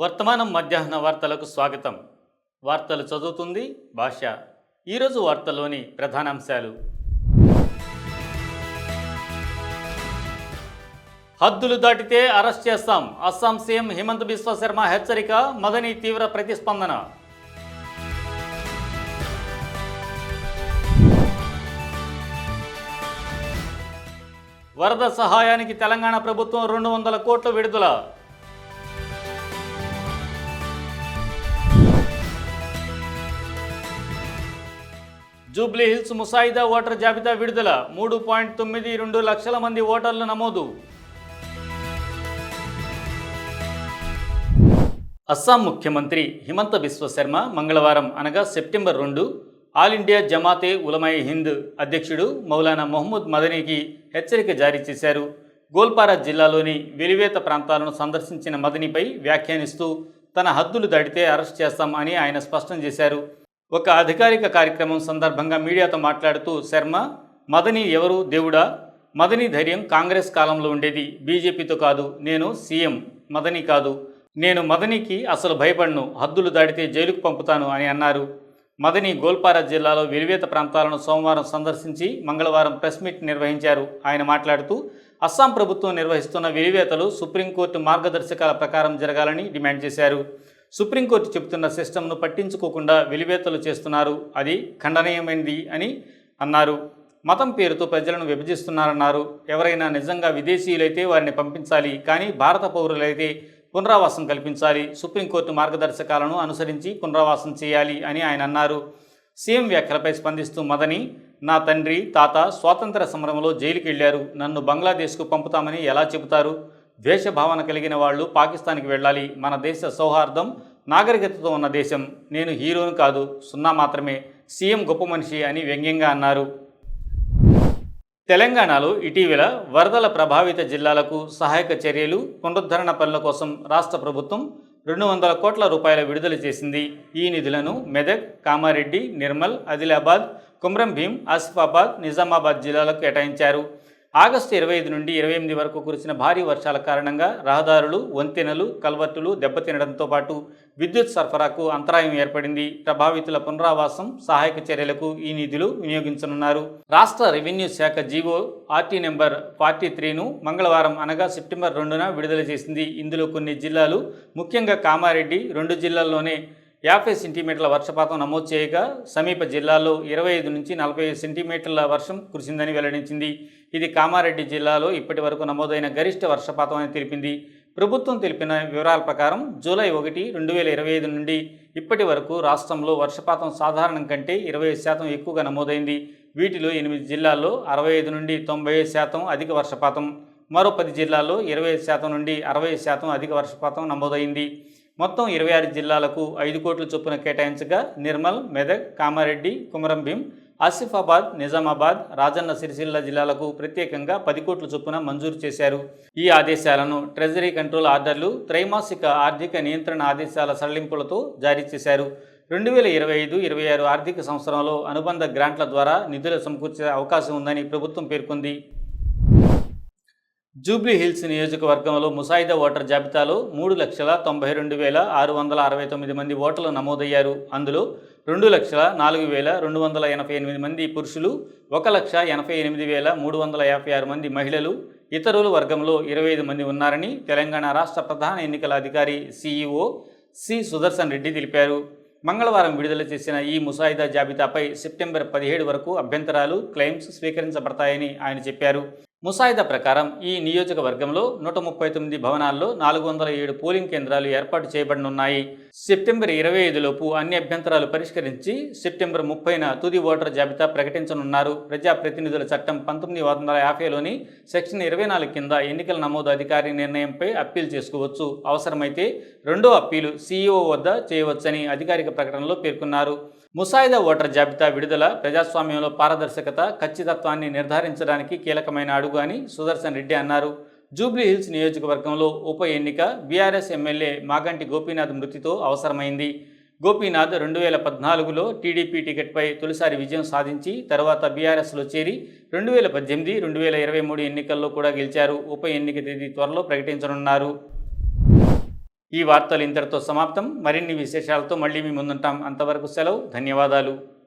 వర్తమానం మధ్యాహ్న వార్తలకు స్వాగతం. వార్తలు చదువుతుంది భాష. ఈరోజు వార్తల్లోని ప్రధానాంశాలు. హద్దులు దాటితే అరెస్ట్ చేస్తాం. అస్సాం సీఎం హిమంత్ బిశ్వశర్మ హెచ్చరిక మదని తీవ్ర ప్రతిస్పందన. వరద సహాయానికి తెలంగాణ ప్రభుత్వం రెండు వందల కోట్లు విడుదల. జూబ్లీహిల్స్ ముసాయిదా ఓటర్ జాబితా విడుదల మూడు పాయింట్ తొమ్మిది రెండు లక్షల మంది ఓటర్లు నమోదు. అస్సాం ముఖ్యమంత్రి హిమంత బిశ్వశర్మ మంగళవారం అనగా సెప్టెంబర్ రెండు ఆల్ ఇండియా జమాతే ఉలమై హింద్ అధ్యక్షుడు మౌలానా మొహమ్మద్ మదనీకి హెచ్చరిక జారీ చేశారు. గోల్పారా జిల్లాలోని వెలివేత ప్రాంతాలను సందర్శించిన మదనీపై వ్యాఖ్యానిస్తూ తన హద్దులు దాటితే అరెస్ట్ చేస్తాం అని ఆయన స్పష్టం చేశారు. ఒక అధికారిక కార్యక్రమం సందర్భంగా మీడియాతో మాట్లాడుతూ శర్మ మదనీ ఎవరు? దేవుడా? మదనీ ధైర్యం కాంగ్రెస్ కాలంలో ఉండేది. బీజేపీతో కాదు. నేను సీఎం. మదనీ కాదు. నేను మదనీకి అసలు భయపడను. హద్దులు దాటితే జైలుకు పంపుతాను అని అన్నారు. మదనీ గోల్పారా జిల్లాలో వెలివేత ప్రాంతాలను సోమవారం సందర్శించి మంగళవారం ప్రెస్ మీట్ నిర్వహించారు. ఆయన మాట్లాడుతూ అస్సాం ప్రభుత్వం నిర్వహిస్తున్న వెలివేతలు సుప్రీంకోర్టు మార్గదర్శకాల ప్రకారం జరగాలని డిమాండ్ చేశారు. సుప్రీంకోర్టు చెబుతున్న సిస్టమ్ను పట్టించుకోకుండా వెలివేతలు చేస్తున్నారు. అది ఖండనీయమైనది అని అన్నారు. మతం పేరుతో ప్రజలను విభజిస్తున్నారన్నారు. ఎవరైనా నిజంగా విదేశీయులైతే వారిని పంపించాలి. కానీ భారత పౌరులైతే పునరావాసం కల్పించాలి. సుప్రీంకోర్టు మార్గదర్శకాలను అనుసరించి పునరావాసం చేయాలి అని ఆయన అన్నారు. సీఎం వ్యాఖ్యలపై స్పందిస్తూ మదని నా తండ్రి తాత స్వాతంత్ర సమరంలో జైలుకి వెళ్ళారు నన్ను బంగ్లాదేశ్కు పంపుతామని ఎలా చెబుతారు? ద్వేష భావన కలిగిన వాళ్ళు పాకిస్తాన్కి వెళ్ళాలి. మన దేశ సౌహార్దం నాగరికతతో ఉన్న దేశం. నేను హీరోను కాదు. సున్నా మాత్రమే. సీఎం గొప్ప మనిషి అని వ్యంగ్యంగా అన్నారు. తెలంగాణలో ఇటీవల వరదల ప్రభావిత జిల్లాలకు సహాయక చర్యలు పునరుద్ధరణ పనుల కోసం రాష్ట్ర ప్రభుత్వం రెండు వందల కోట్ల రూపాయల విడుదల చేసింది. ఈ నిధులను మెదక్ కామారెడ్డి నిర్మల్ ఆదిలాబాద్ కుమ్రం భీం ఆసిఫాబాద్ నిజామాబాద్ జిల్లాలకు కేటాయించారు. ఆగస్టు ఇరవై ఐదు నుండి ఇరవై ఎనిమిది వరకు కురిసిన భారీ వర్షాల కారణంగా రహదారులు వంతెనలు కల్వర్టులు దెబ్బతినడంతో పాటు విద్యుత్ సరఫరాకు అంతరాయం ఏర్పడింది. ప్రభావితుల పునరావాసం సహాయక చర్యలకు ఈ నిధులు వినియోగించనున్నారు. రాష్ట్ర రెవెన్యూ శాఖ జీవో ఆర్టీ నెంబర్ ఫార్టీ త్రీను మంగళవారం అనగా సెప్టెంబర్ రెండున విడుదల చేసింది. ఇందులో కొన్ని జిల్లాలు ముఖ్యంగా కామారెడ్డి రెండు జిల్లాల్లోనే యాభై సెంటీమీటర్ల వర్షపాతం నమోదు చేయగా సమీప జిల్లాలో ఇరవై ఐదు నుంచి నలభై ఐదు సెంటీమీటర్ల వర్షం కురిసిందని వెల్లడించింది. ఇది కామారెడ్డి జిల్లాలో ఇప్పటి వరకు నమోదైన గరిష్ట వర్షపాతం అని తెలిపింది. ప్రభుత్వం తెలిపిన వివరాల ప్రకారం జూలై ఒకటి రెండు వేల ఇరవై ఐదు నుండి ఇప్పటి వరకు రాష్ట్రంలో వర్షపాతం సాధారణం కంటే ఇరవై శాతం ఎక్కువగా నమోదైంది. వీటిలో ఎనిమిది జిల్లాల్లో అరవై ఐదు నుండి తొంభై శాతం అధిక వర్షపాతం. మరో పది జిల్లాల్లో ఇరవై శాతం నుండి అరవై శాతం అధిక వర్షపాతం నమోదైంది. మొత్తం ఇరవై ఆరు జిల్లాలకు ఐదు కోట్ల చొప్పున కేటాయించగా నిర్మల్ మెదక్ కామారెడ్డి కుమరం భీం ఆసిఫాబాద్ నిజామాబాద్ రాజన్న సిరిసిల్ల జిల్లాలకు ప్రత్యేకంగా పది కోట్ల చొప్పున మంజూరు చేశారు. ఈ ఆదేశాలను ట్రెజరీ కంట్రోల్ ఆర్డర్లు త్రైమాసిక ఆర్థిక నియంత్రణ ఆదేశాల సడలింపులతో జారీ చేశారు. రెండు వేల ఇరవై ఐదు ఇరవై ఆరు ఆర్థిక సంవత్సరంలో అనుబంధ గ్రాంట్ల ద్వారా నిధులు సమకూర్చే అవకాశం ఉందని ప్రభుత్వం పేర్కొంది. జూబ్లీ హిల్స్ నియోజకవర్గంలో ముసాయిదా ఓటర్ జాబితాలో మూడు లక్షల తొంభై రెండు వేల ఆరు వందల అరవై తొమ్మిది మంది ఓటర్లు నమోదయ్యారు. అందులో రెండు లక్షల నాలుగు వేల రెండు వందల ఎనభై ఎనిమిది మంది పురుషులు ఒక లక్ష ఎనభై ఎనిమిది వేల మూడు వందల యాభై ఆరు మంది మహిళలు ఇతరుల వర్గంలో ఇరవై ఐదు మంది ఉన్నారని తెలంగాణ రాష్ట్ర ప్రధాన ఎన్నికల అధికారి సిఈఓ సి సుదర్శన్ రెడ్డి తెలిపారు. మంగళవారం విడుదల చేసిన ఈ ముసాయిదా జాబితాపై సెప్టెంబర్ పదిహేడు వరకు అభ్యంతరాలు క్లెయిమ్స్ స్వీకరించబడతాయని ఆయన చెప్పారు. ముసాయిదా ప్రకారం ఈ నియోజకవర్గంలో నూట ముప్పై తొమ్మిది భవనాల్లో నాలుగు వందల ఏడు పోలింగ్ కేంద్రాలు ఏర్పాటు చేయబడనున్నాయి. సెప్టెంబర్ ఇరవై ఐదులోపు అన్ని అభ్యంతరాలు పరిష్కరించి సెప్టెంబర్ ముప్పైన తుది ఓటర్ జాబితా ప్రకటించనున్నారు. ప్రజాప్రతినిధుల చట్టం పంతొమ్మిది వందల యాభైలోని సెక్షన్ ఇరవై నాలుగు కింద ఎన్నికల నమోదు అధికారి నిర్ణయంపై అప్పీల్ చేసుకోవచ్చు. అవసరమైతే రెండో అప్పీలు సీఈఓ వద్ద చేయవచ్చని అధికారిక ప్రకటనలో పేర్కొన్నారు. ముసాయిదా ఓటర్ జాబితా విడుదల ప్రజాస్వామ్యంలో పారదర్శకత ఖచ్చితత్వాన్ని నిర్ధారించడానికి కీలకమైన అడుగు అని సుదర్శన్ రెడ్డి అన్నారు. జూబ్లీహిల్స్ నియోజకవర్గంలో ఉప ఎన్నిక బీఆర్ఎస్ ఎమ్మెల్యే మాగంటి గోపీనాథ్ మృతితో అవసరమైంది. గోపీనాథ్ రెండు వేల పద్నాలుగులో టీడీపీ టికెట్పై తొలిసారి విజయం సాధించి తర్వాత బీఆర్ఎస్లో చేరి రెండు వేల పద్దెనిమిది రెండు వేల ఇరవై మూడు ఎన్నికల్లో కూడా గెలిచారు. ఉప ఎన్నిక తేదీ త్వరలో ప్రకటించనున్నారు. ఈ వార్తలు ఇంతటితో సమాప్తం. మరిన్ని విశేషాలతో మళ్ళీ మీ ముందుంటాం. అంతవరకు సెలవు. ధన్యవాదాలు.